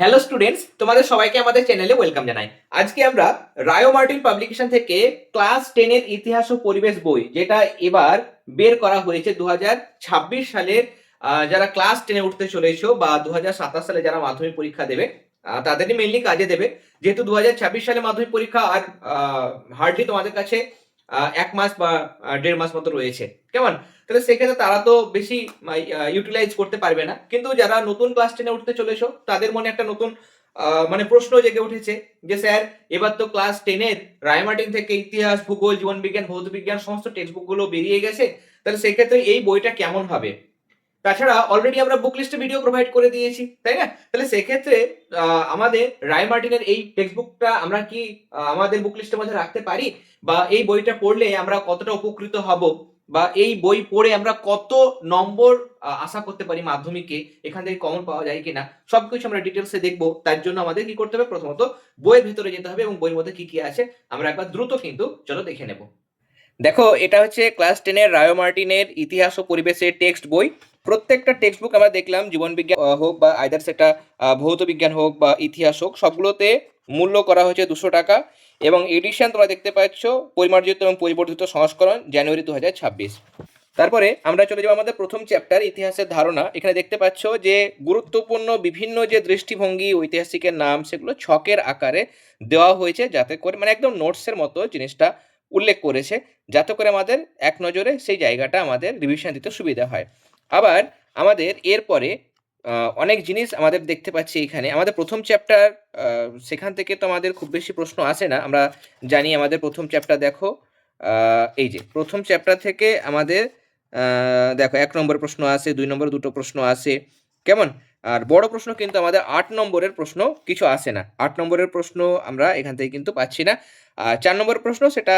Hello students তোমাদের সবাইকে আমাদের চ্যানেলে ওয়েলকাম জানাই। আজকে আমরা রায়ো মার্টিন পাবলিকেশন থেকে ক্লাস টেনের ইতিহাস ও পরিবেশ বই, যেটা এবার বের করা হয়েছে দুহাজার ছাব্বিশ সালের যারা ক্লাস টেনে উঠতে চলেছো বা দু হাজার সাতাশ সালে যারা মাধ্যমিক পরীক্ষা দেবে তাদেরই মেনলি কাজে দেবে। যেহেতু দু হাজার ছাব্বিশ সালে মাধ্যমিক পরীক্ষা আর হার্ডলি তোমাদের কাছে এক মাস বা দেড় মাস মতো রয়েছে। কেমন? তাহলে সেক্ষেত্রে তারা তো বেশি ইউটিলাইজ করতে পারবে না। কিন্তু যারা নতুন ক্লাস টেনে উঠতে চলেছো, তাদের মনে একটা নতুন মানে প্রশ্ন জেগে উঠেছে যে, স্যার, এবার তো ক্লাস টেনের রায়মার্টিন থেকে ইতিহাস, ভূগোল জীবনবিজ্ঞান ভৌত বিজ্ঞান সমস্ত টেক্সট বুকগুলো বেরিয়ে গেছে, তাহলে সেক্ষেত্রে এই বইটা কেমন হবে? তাছাড়া অলরেডি আমরা বুক লিস্টে ভিডিও প্রোভাইড করে দিয়েছি, তাই না? তাহলে সেক্ষেত্রে আমাদের রায় মার্টিনের এই টেক্সট বুকটা আমরা কি আমাদের বুক লিস্টের মধ্যে রাখতে পারি? বা এই বইটা পড়লে আমরা কতটা উপকৃত হব? বা এই বই পড়ে আমরা কত নম্বর আশা করতে পারি মাধ্যমিকে, এখান থেকে কমন পাওয়া যায় কিনা, সবকিছু আমরা ডিটেলসে দেখব। তার জন্য আমাদের কি করতে হবে? প্রথমত বইয়ের ভিতরে যেতে হবে এবং বইয়ের মধ্যে কি কি আছে, আমরা একবার দ্রুত কিন্তু চলো দেখে নেব। দেখো, এটা হচ্ছে ক্লাস টেনের রায়ো মার্টিনের ইতিহাস ও পরিবেশের টেক্সট বই। প্রত্যেকটা টেক্সট বুক আমরা দেখলাম, জীবন বিজ্ঞান হোক বা আইদার সেটা ভৌত বিজ্ঞান হোক বা ইতিহাস হোক, সবগুলোতে মূল্য করা হয়েছে দুশো টাকা। এবং এডিশন তোমরা দেখতে পাচ্ছ পরিমার্জিত এবং পরিবর্ধিত সংস্করণ জানুয়ারি দু হাজার ছাব্বিশ। তারপরে আমরা চলে যাব আমাদের প্রথম চ্যাপ্টার ইতিহাসের ধারণা। এখানে দেখতে পাচ্ছ যে গুরুত্বপূর্ণ বিভিন্ন যে দৃষ্টিভঙ্গি, ঐতিহাসিকের নাম, সেগুলো ছকের আকারে দেওয়া হয়েছে যাতে করে মানে একদম নোটসের মতো জিনিসটা উল্লেখ করেছে, যাতে করে আমাদের এক নজরে সেই জায়গাটা আমাদের রিভিশন দিতে সুবিধা হয়। আবার আমাদের এরপরে অনেক জিনিস আমাদের দেখতে পাচ্ছি এখানে। আমাদের প্রথম চ্যাপ্টার সেখান থেকে তো আমাদের খুব বেশি প্রশ্ন আসে না। আমরা জানি আমাদের প্রথম চ্যাপ্টার দেখো। এই যে, প্রথম চ্যাপ্টার থেকে আমাদের দেখো, এক নম্বর প্রশ্ন আসে, দুই নম্বর, দুটো প্রশ্ন আসে। কেমন? আর বড় প্রশ্ন কিন্তু আমাদের আট নম্বরের প্রশ্ন কিছু আসে না। আট নম্বরের প্রশ্ন আমরা এখান থেকে কিন্তু পাচ্ছি না। আর চার নম্বর প্রশ্ন সেটা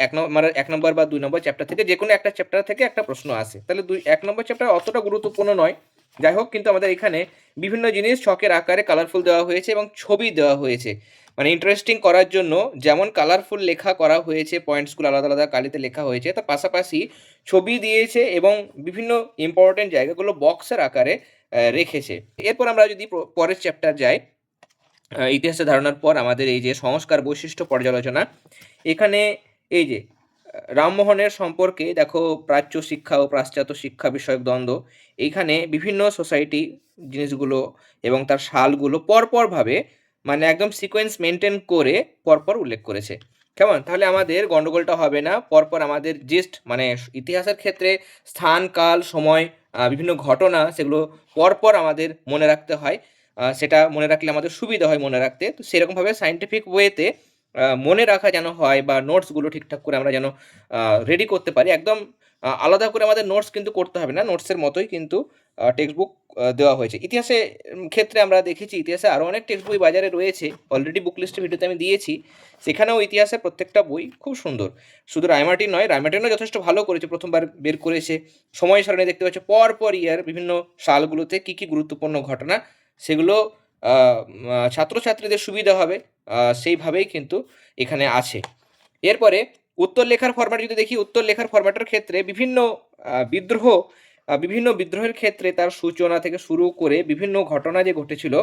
এক নম্বর মানে এক নম্বর বা দুই নম্বর চ্যাপ্টার থেকে যে কোনো একটা চ্যাপ্টার থেকে একটা প্রশ্ন আসে। তাহলে দুই, এক নম্বর চ্যাপ্টার অতটা গুরুত্বপূর্ণ নয়। যাই হোক, কিন্তু আমাদের এখানে বিভিন্ন জিনিস ছকের আকারে কালারফুল দেওয়া হয়েছে এবং ছবি দেওয়া হয়েছে। মানে ইন্টারেস্টিং করার জন্য যেমন কালারফুল লেখা করা হয়েছে পয়েন্টসগুলো আলাদা আলাদা কালিতে লেখা হয়েছে, তার পাশাপাশি ছবি দিয়েছে এবং বিভিন্ন ইম্পর্টেন্ট জায়গাগুলো বক্সের আকারে রেখেছে। এরপর আমরা যদি পরের চ্যাপ্টার যাই ইতিহাসের ধারণার পর আমাদের এই যে সংস্কার বৈশিষ্ট্য পর্যালোচনা, এখানে এই যে রামমোহনের সম্পর্কে দেখো প্রাচ্য শিক্ষা ও পাশ্চাত্য শিক্ষা বিষয়ক দ্বন্দ্ব। এইখানে বিভিন্ন সোসাইটি জিনিসগুলো এবং তার সালগুলো পরপরভাবে মানে একদম সিকোয়েন্স মেনটেন করে পরপর উল্লেখ করেছে। কেমন? তাহলে আমাদের গন্ডগোলটা হবে না। পরপর আমাদের জিস্ট মানে ইতিহাসের ক্ষেত্রে স্থান, কাল, সময় বিভিন্ন ঘটনা সেগুলো পরপর আমাদের মনে রাখতে হয়। সেটা মনে রাখলে আমাদের সুবিধা হয় মনে রাখতে। তো সেরকমভাবে সাইন্টিফিক ওয়েতে মনে রাখা যেন হয় বা নোটসগুলো ঠিকঠাক করে আমরা যেন রেডি করতে পারি। একদম আলাদা করে আমাদের নোটস কিন্তু করতে হবে না। নোটসের মতোই কিন্তু টেক্সট বুক দেওয়া হয়েছে। ইতিহাসে ক্ষেত্রে আমরা দেখেছি ইতিহাসে আরও অনেক টেক্সট বই বাজারে রয়েছে। অলরেডি বুক লিস্টের ভিডিওতে আমি দিয়েছি। সেখানেও ইতিহাসের প্রত্যেকটা বই খুব সুন্দর। শুধু রায়মার্টিন নয় রায়মার্টিনও যথেষ্ট ভালো করেছে। প্রথমবার বের করেছে। সময় সারণী দেখতে পাচ্ছ পর পর ইয়ার বিভিন্ন সালগুলোতে কী কী গুরুত্বপূর্ণ ঘটনা, সেগুলো ছাত্রছাত্রীদের সুবিধা হবে। সেইভাবেই কিন্তু এখানে আছে। এরপরে উত্তর লেখার ফরম্যাট যদি দেখি, উত্তর লেখার ফরম্যাটের ক্ষেত্রে বিভিন্ন বিদ্রোহ বিভিন্ন বিদ্রোহের ক্ষেত্রে তার সূচনা থেকে শুরু করে বিভিন্ন ঘটনা যে ঘটেছিল,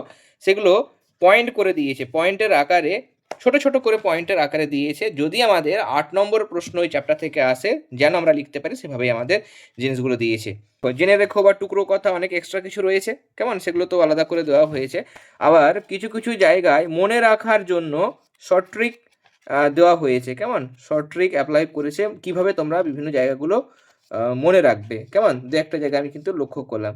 সেগুলো পয়েন্ট করে দিয়েছে। পয়েন্টের আকারে ছোট ছোট করে পয়েন্টের আকারে দিয়েছে। যদি আমাদের আট নম্বর প্রশ্ন ওই চ্যাপ্টার থেকে আসে, যেন আমরা লিখতে পারি, সেভাবেই আমাদের জিনিসগুলো দিয়েছে। জেনে রেখো বা টুকরো কথা, অনেক এক্সট্রা কিছু রয়েছে। কেমন? সেগুলো তো আলাদা করে দেওয়া হয়েছে। আবার কিছু কিছু জায়গায় মনে রাখার জন্য শর্ট ট্রিক দেওয়া হয়েছে। কেমন? শর্ট ট্রিক অ্যাপ্লাই করেছে। কীভাবে তোমরা বিভিন্ন জায়গাগুলো মনে রাখবে। কেমন? দু একটা জায়গা আমি কিন্তু লক্ষ্য করলাম।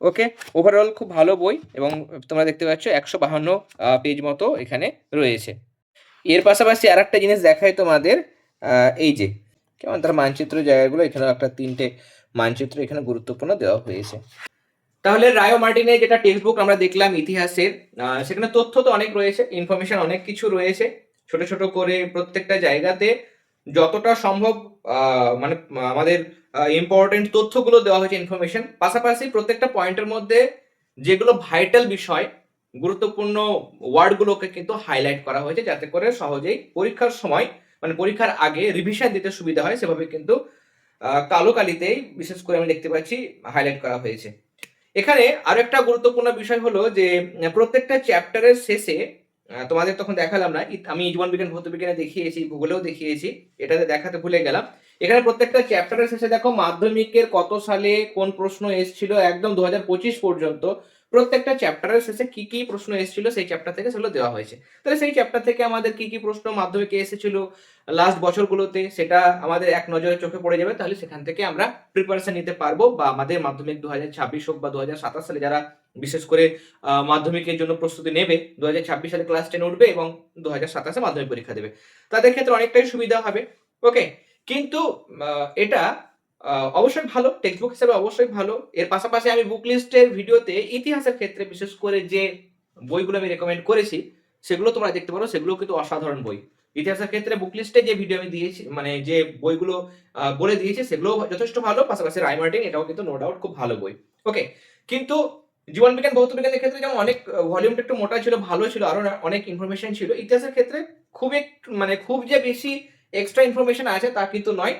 ওকে ওভারঅল খুব ভালো বই এবং তোমরা দেখতে পাচ্ছ একশো বাহান্ন পেজ মতো এখানে রয়েছে। এর পাশাপাশি আর একটা জিনিস দেখায় তোমাদের এই যে, কেমন তার মানচিত্র জায়গাগুলো, এখানেও একটা তিনটে মানচিত্র এখানে গুরুত্বপূর্ণ দেওয়া হয়েছে। তাহলে রায়ো মার্টিনের যেটা টেক্সট বুক আমরা দেখলাম ইতিহাসের সেখানে তথ্য তো অনেক রয়েছে ইনফরমেশন অনেক কিছু রয়েছে। ছোট ছোট করে প্রত্যেকটা জায়গাতে যতটা সম্ভব মানে আমাদের ইম্পর্টেন্ট তথ্যগুলো দেওয়া হয়েছে ইনফরমেশন পাশাপাশি প্রত্যেকটা পয়েন্টের মধ্যে যেগুলো ভাইটাল বিষয়, গুরুত্বপূর্ণ ওয়ার্ডগুলোকে কিন্তু হাইলাইট করা হয়েছে যাতে করে সহজেই পরীক্ষার সময় মানে পরীক্ষার আগে রিভিশন দিতে সুবিধা হয়, সেভাবে কিন্তু কালো কালিতেই বিশেষ করে আমি দেখতে পাচ্ছি হাইলাইট করা হয়েছে। এখানে আরও একটা গুরুত্বপূর্ণ বিষয় হলো যে, প্রত্যেকটা চ্যাপ্টারের শেষে তোমাদের তখন দেখালাম না। আমি জীবন বিজ্ঞান, ভৌত বিজ্ঞানে দেখিয়েছি ভূগোলেও দেখিয়েছি, এটাতে দেখাতে ভুলে গেলাম। এখানে প্রত্যেকটা চ্যাপ্টারের শেষে দেখো, মাধ্যমিকের কত সালে কোন প্রশ্ন এসেছিল, একদম দু হাজার পঁচিশ পর্যন্ত। প্রত্যেকটা চ্যাপ্টারের শেষে কি কি প্রশ্ন এসেছিল সেই চ্যাপ্টার থেকে সেগুলো দেওয়া হয়েছে। তাহলে সেই চ্যাপ্টার থেকে আমাদের কি কি প্রশ্ন মাধ্যমিকে এসেছিল লাস্ট বছরগুলোতে সেটা আমাদের এক নজরে চোখে পড়ে যাবে। তাহলে সেখান থেকে আমরা প্রিপারেশন নিতে পারব বা আমাদের মাধ্যমিক দু হাজার ছাব্বিশ হোক বা দু হাজার সাতাশ সালে যারা বিশেষ করে মাধ্যমিকের জন্য প্রস্তুতি নেবে দু হাজার ছাব্বিশ সালে ক্লাস টেন উঠবে এবং দু হাজার সাতাশে মাধ্যমিক পরীক্ষা দেবে। তাদের ক্ষেত্রে অনেকটাই সুবিধা হবে। ওকে কিন্তু এটা অবশ্যই ভালো টেক্সট বুক হিসেবে অবশ্যই ভালো। এর পাশাপাশি আমি বুক লিস্টের ভিডিওতে ইতিহাসের ক্ষেত্রে বিশেষ করে যে বইগুলো আমি রেকমেন্ড করেছি, সেগুলো তোমরা দেখতে পারো সেগুলো কিন্তু অসাধারণ বই। ইতিহাসের ক্ষেত্রে বুক লিস্টে যে ভিডিও আমি দিয়েছি মানে যে বইগুলো বলে দিয়েছি সেগুলো যথেষ্ট ভালো, পাশাপাশি রায় মার্টিন এটাও কিন্তু নো ডাউট খুব ভালো বই। ওকে কিন্তু জীবন বিজ্ঞান, ভৌত বিজ্ঞানের ক্ষেত্রে যেমন অনেক ভলিউমটা একটু মোটা ছিল, ভালো ছিল, আরও অনেক ইনফরমেশন ছিল, ইতিহাসের ক্ষেত্রে খুব মানে খুব যে বেশি এক্সট্রা ইনফরমেশন আছে তা কিন্তু নয়।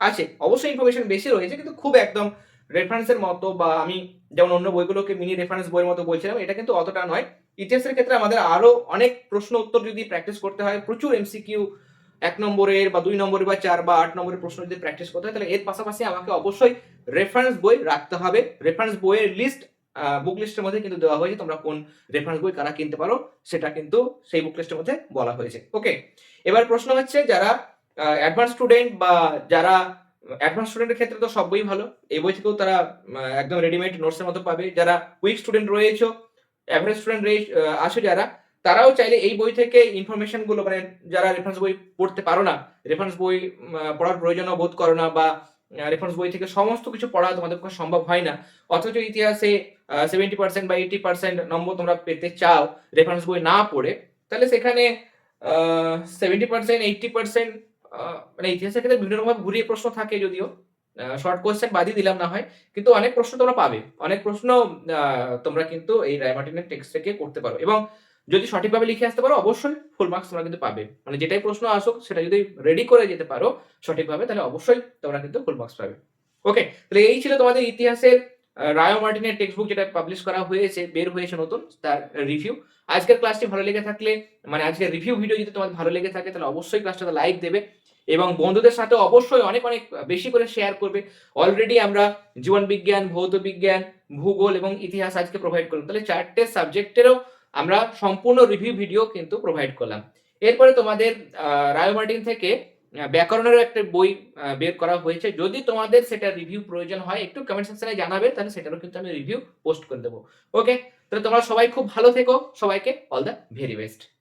আছে, অবশ্যই ইনফরমেশন বেশি রয়েছে, কিন্তু খুব একদম রেফারেন্সের মতো বা আমি যেমন অন্য বইগুলোকে মিনি রেফারেন্স বইয়ের মতো বলছিলাম, এটা কিন্তু অতটা নয়। ইতিহাসের ক্ষেত্রে আমাদের আরও অনেক প্রশ্ন উত্তর যদি প্র্যাকটিস করতে হয়, প্রচুর এমসিকিউ এক নম্বরের বা দুই নম্বরের বা চার বা আট নম্বরের প্রশ্ন যদি প্র্যাকটিস করতে হয়, তাহলে এর পাশাপাশি আমাকে অবশ্যই রেফারেন্স বই রাখতে হবে। রেফারেন্স বইয়ের লিস্ট বুক লিস্টের মধ্যে কিন্তু দেওয়া হয়েছে, তোমরা কোন রেফারেন্স বই কারা কিনতে পারো, সেটা কিন্তু সেই বুক লিস্টের মধ্যে বলা হয়েছে। ওকে এবার প্রশ্ন হচ্ছে, যারা অ্যাডভান্স স্টুডেন্ট বা যারা অ্যাডভান্স স্টুডেন্টের ক্ষেত্রে তো সব বই ভালো। এই বই থেকেও তারা একদম রেডিমেড নোটসের মতো পাবে। যারা উইক স্টুডেন্ট রয়েছে অ্যাভারেজ স্টুডেন্ট আসো যারা, তারাও চাইলে এই বই থেকে ইনফরমেশনগুলো মানে যারা রেফারেন্স বই পড়তে পারো না রেফারেন্স বই পড়ার প্রয়োজন বোধ করো না বা রেফারেন্স বই থেকে সমস্ত কিছু পড়া তোমাদের পক্ষে সম্ভব হয় না। অথচ ইতিহাসে সেভেন্টি পার্সেন্ট বা এইটি পার্সেন্ট নম্বর তোমরা পেতে চাও রেফারেন্স বই না পড়ে, তাহলে সেখানে সেভেন্টি পার্সেন্ট এইটটি পার্সেন্ট মানে ইতিহাসের ক্ষেত্রে বিভিন্ন রকম ঘুরিয়ে প্রশ্ন থাকে যদিও। শর্ট কোয়েশ্চেন বাদই দিলাম না হয়। কিন্তু অনেক প্রশ্ন তোমরা পাবে। অনেক প্রশ্ন তোমরা কিন্তু এই রায়মার্টিনের টেক্সট থেকে করতে পারো। এবং যদি সঠিকভাবে লিখে আসতে পারো, অবশ্যই ফুল মার্কস তোমরা কিন্তু পাবে। মানে যেটাই প্রশ্ন আসুক, সেটা যদি রেডি করে যেতে পারো সঠিকভাবে, তাহলে অবশ্যই তোমরা কিন্তু ফুল মার্কস পাবে। ওকে তাহলে এই ছিল তোমাদের ইতিহাসের রায় মার্টিনের টেক্সট বুক যেটা পাবলিশ করা হয়েছে, বের হয়েছে নতুন, তার রিভিউ আজকের ক্লাসটি ভালো লেগে থাকলে মানে আজকের রিভিউ ভিডিও যদি তোমার ভালো লেগে থাকে, তাহলে অবশ্যই ক্লাসটাতে লাইক দেবে এবং বন্ধুদের সাথে অবশ্যই অনেক অনেক বেশি করে শেয়ার করবে। অলরেডি আমরা জীবন বিজ্ঞান, ভৌত বিজ্ঞান, ভূগোল এবং ইতিহাস আজকে প্রোভাইড করলাম। তাহলে চারটে সাবজেক্টেরও আমরা সম্পূর্ণ রিভিউ ভিডিও কিন্তু প্রোভাইড করলাম। এরপরে তোমাদের রায় মার্টিন থেকে ব্যাকরণেরও একটা বই বের করা হয়েছে। যদি তোমাদের সেটা রিভিউ প্রয়োজন হয়, একটু কমেন্ট সেকশনে জানাবে, তাহলে সেটারও কিন্তু আমি রিভিউ পোস্ট করে দেবো। ওকে তাহলে তোমরা সবাই খুব ভালো থেকো। সবাইকে অল দ্য ভেরি বেস্ট